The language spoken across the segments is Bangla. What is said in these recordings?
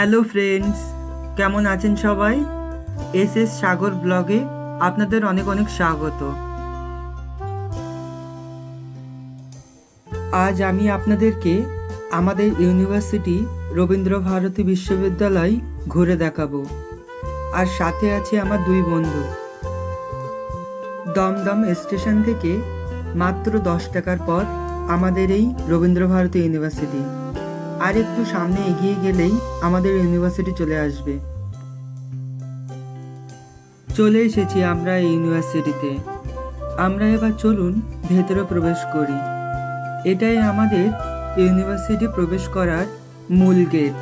হ্যালো ফ্রেন্ডস, কেমন আছেন সবাই? এস এস সাগর ব্লগে আপনাদের অনেক অনেক স্বাগত। আজ আমি আপনাদেরকে আমাদের ইউনিভার্সিটি রবীন্দ্র ভারতী বিশ্ববিদ্যালয় ঘুরে দেখাবো। আর সাথে আছে আমার দুই বন্ধু। দমদম স্টেশন থেকে মাত্র দশ টাকার পর আমাদের এই রবীন্দ্র ভারতী ইউনিভার্সিটি। আর একটু সামনে এগিয়ে গেলেই আমাদের ইউনিভার্সিটি চলে আসবে। চলে এসেছি আমরা ইউনিভার্সিটিতে। আমরা এবার চলুন ভেতরে প্রবেশ করি। এটাই আমাদের ইউনিভার্সিটি প্রবেশ করার মূল গেট।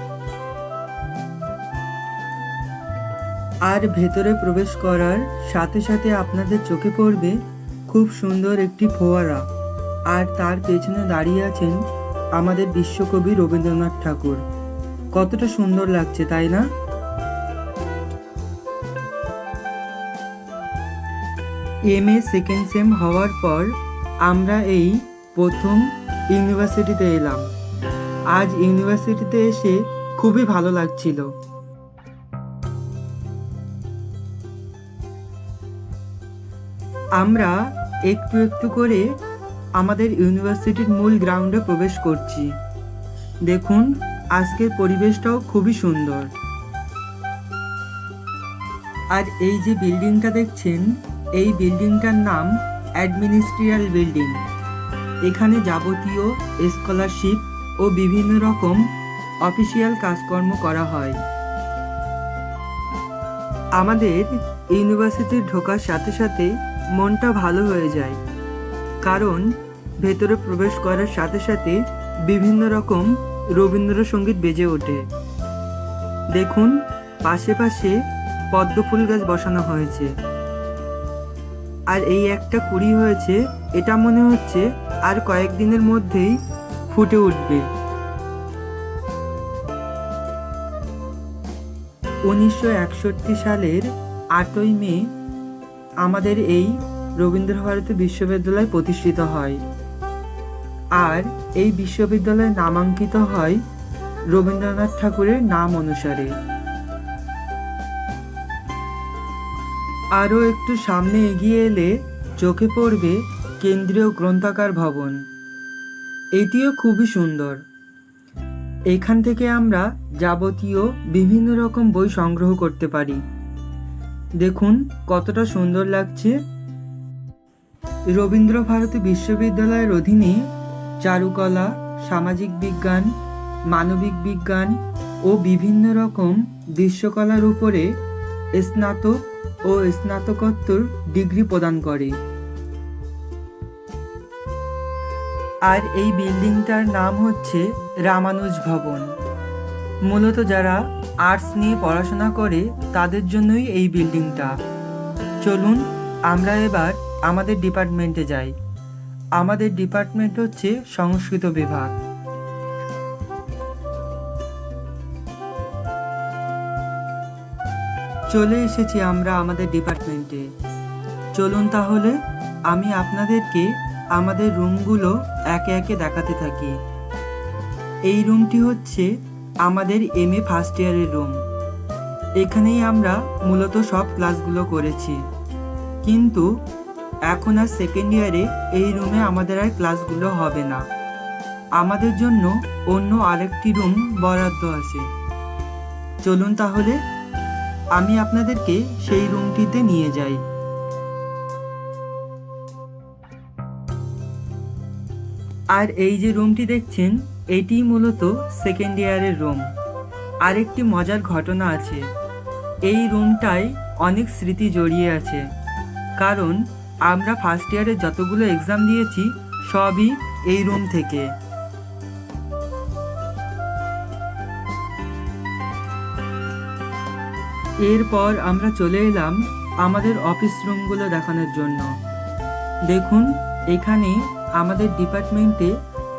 আর ভেতরে প্রবেশ করার সাথে সাথে আপনাদের চোখে পড়বে খুব সুন্দর একটি ফোয়ারা। আর তার পেছনে দাঁড়িয়ে আছেন আমাদের বিশ্বকবি রবীন্দ্রনাথ ঠাকুর। কতটা সুন্দর লাগছে, তাই না? এম এ সেকেন্ড সেম হওয়ার পর আমরা এই প্রথম ইউনিভার্সিটিতে এলাম। আজ ইউনিভার্সিটিতে এসে খুবই ভালো লাগছিল। আমরা একটু একটু করে আমাদের ইউনিভার্সিটির মূল গ্রাউন্ডে প্রবেশ করছি। দেখুন, আজকের পরিবেশটাও খুবই সুন্দর। আর এই যে বিল্ডিংটা দেখছেন, এই বিল্ডিংটার নাম অ্যাডমিনিস্ট্রিয়াল বিল্ডিং। এখানে যাবতীয় স্কলারশিপ ও বিভিন্ন রকম অফিসিয়াল কাজকর্ম করা হয়। আমাদের ইউনিভার্সিটির ঢোকার সাথে সাথে মনটা ভালো হয়ে যায়। কারণ ভেতরে প্রবেশ করার সাথে সাথে বিভিন্ন রকম রবীন্দ্রসঙ্গীত বেজে ওঠে। দেখুন, পাশে পাশে পদ্ম ফুল গাছ বসানো হয়েছে। আর এই একটা কুড়ি হয়েছে, এটা মনে হচ্ছে আর কয়েকদিনের মধ্যেই ফুটে উঠবে। উনিশশো একষট্টি সালের আটই মে আমাদের এই রবীন্দ্রভারতী বিশ্ববিদ্যালয় প্রতিষ্ঠিত হয়। আর এই বিশ্ববিদ্যালয় নামাঙ্কিত হয় রবীন্দ্রনাথ ঠাকুরের নাম অনুসারে। আরও একটু সামনে এগিয়ে এলে চোখে পড়বে কেন্দ্রীয় গ্রন্থাগার ভবন। এটিও খুবই সুন্দর। এখান থেকে আমরা যাবতীয় বিভিন্ন রকম বই সংগ্রহ করতে পারি। দেখুন কতটা সুন্দর লাগছে। রবীন্দ্র ভারতী বিশ্ববিদ্যালয়ের অধীনে চারুকলা, সামাজিক বিজ্ঞান, মানবিক বিজ্ঞান ও বিভিন্ন রকম দৃশ্যকলার উপরে স্নাতক ও স্নাতকোত্তর ডিগ্রি প্রদান করে। আর এই বিল্ডিংটার নাম হচ্ছে রামানুজ ভবন। মূলত যারা আর্টস নিয়ে পড়াশোনা করে, তাদের জন্যই এই বিল্ডিংটা। চলুন, আমরা এবার আমাদের ডিপার্টমেন্টে যাই। আমাদের ডিপার্টমেন্ট হচ্ছে সংস্কৃত বিভাগ। চলে এসেছি আমরা আমাদের ডিপার্টমেন্টে চলুন তাহলে, আমি আপনাদেরকে আমাদের রুমগুলো একে একে দেখাতে থাকি। এই রুমটি হচ্ছে আমাদের এম এ ফার্স্ট ইয়ারের রুম এখানেই আমরা মূলত সব ক্লাসগুলো করেছি। কিন্তু এখন আর সেকেন্ড ইয়ারে এই রুমে আমাদের আর ক্লাসগুলো হবে না। আমাদের জন্য অন্য আরেকটি রুম বরাদ্দ আছে। চলুন তাহলে, আমি আপনাদেরকে সেই রুমটিতে নিয়ে যাই। আর এই যে রুমটি দেখছেন এটি মূলত সেকেন্ড ইয়ারের রুম আরেকটি মজার ঘটনা আছে। এই রুমটায় অনেক স্মৃতি জড়িয়ে আছে। কারণ আমরা ফার্স্ট ইয়ারে যতগুলো এক্সাম দিয়েছি, সবই এই রুম থেকে। এরপর আমরা চলে এলাম আমাদের অফিস রুমগুলো দেখানোর জন্য। দেখুন, এখানে আমাদের ডিপার্টমেন্টে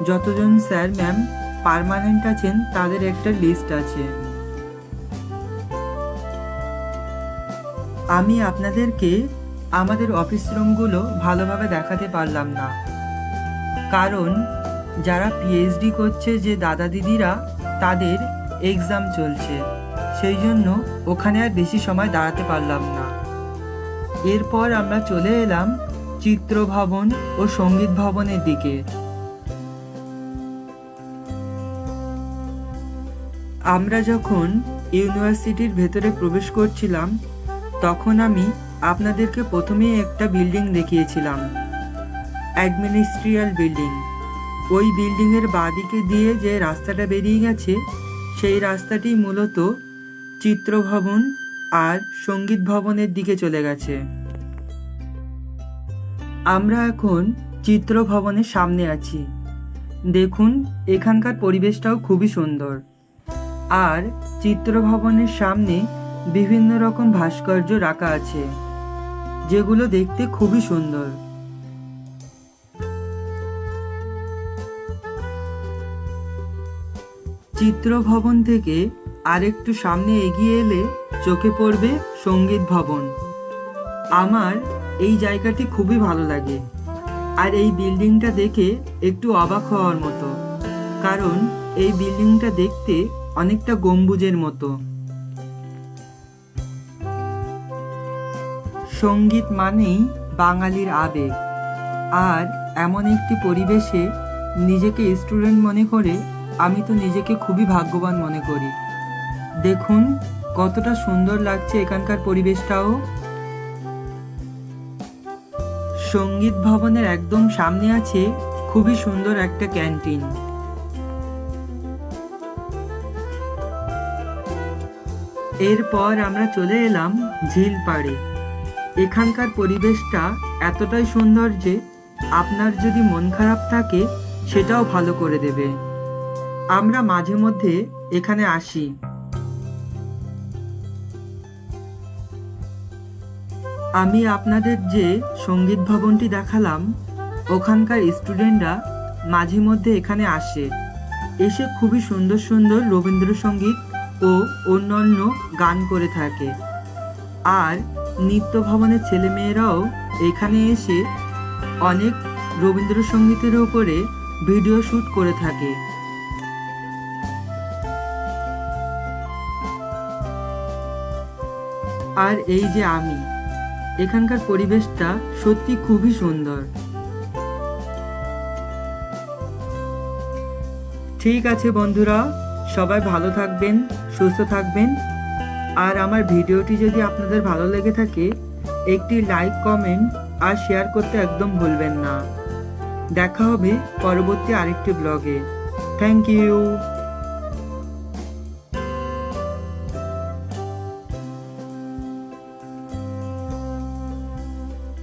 যতজন স্যার ম্যাম পার্মানেন্ট আছেন, তাদের একটা লিস্ট আছে। আমি আপনাদেরকে আমাদের অফিস রুমগুলো ভালোভাবে দেখাতে পারলাম না। কারণ যারা পিএইচডি করছে যে দাদা দিদিরা, তাদের এক্সাম চলছে। সেই জন্য ওখানে আর বেশি সময় দাঁড়াতে পারলাম না। এরপর আমরা চলে এলাম চিত্র ভবন ও সংগীত ভবনের দিকে। আমরা যখন ইউনিভার্সিটির ভেতরে প্রবেশ করছিলাম, তখন আমি আপনাদেরকে প্রথমেই একটা বিল্ডিং দেখিয়েছিলাম। অ্যাডমিনিস্ট্রিয়াল বিল্ডিং ওই বিল্ডিংয়ের বাদিকে দিয়ে যে রাস্তাটা বেরিয়ে গেছে, সেই রাস্তাটি মূলত চিত্রভবন আর সংগীত ভবনের দিকে চলে গেছে। আমরা এখন চিত্র ভবনের সামনে আছি। দেখুন, এখানকার পরিবেশটাও খুবই সুন্দর। আর চিত্র ভবনের সামনে বিভিন্ন রকম ভাস্কর্য রাখা আছে। যেগুলো দেখতে খুবই সুন্দর। চিত্র ভবন থেকে আরেকটু সামনে এগিয়ে এলে চোখে পড়বে সংগীত ভবন। আমার এই জায়গাটি খুবই ভালো লাগে। আর এই বিল্ডিংটা দেখে একটু অবাক হওয়ার মতো। কারণ এই বিল্ডিংটা দেখতে অনেকটা গম্বুজের মতো। সংগীত মানেই বাঙালির আবেগ। আর এমন একটি পরিবেশে নিজেকে স্টুডেন্ট মনে করে আমি তো নিজেকে খুবই ভাগ্যবান মনে করি। দেখুন, কতটা সুন্দর লাগছে এখানকার পরিবেশটাও। সংগীত ভবনের একদম সামনে আছে খুবই সুন্দর একটা ক্যান্টিন। এরপর আমরা চলে এলাম ঝিল পাড়ে। এখানকার পরিবেশটা এতটাই সুন্দর যে আপনার যদি মন খারাপ থাকে, সেটাও ভালো করে দেবে। আমরা মাঝে মধ্যে এখানে আসি। আমি আপনাদের যে সংগীত ভবনটি দেখালাম, ওখানকার স্টুডেন্টরা মাঝে মধ্যে এখানে আসে। এসে খুবই সুন্দর সুন্দর রবীন্দ্রসঙ্গীত ও অন্যান্য গান করে থাকে। আর নৃত্য ভবনের ছেলেমেয়েরাও এখানে এসে অনেক রবীন্দ্রসঙ্গীতের ওপরে ভিডিও শ্যুট করে থাকে। আর এই যে আমি, এখানকার পরিবেশটা সত্যি খুবই সুন্দর। ঠিক আছে বন্ধুরা, সবাই ভালো থাকবেন, সুস্থ থাকবেন। আর আমার ভিডিওটি যদি আপনাদের ভালো লেগে থাকে, একটি লাইক কমেন্ট আর শেয়ার করতে একদম ভুলবেন না। দেখা হবে পরবর্তী আরেকটি ব্লগে থ্যাংক ইউ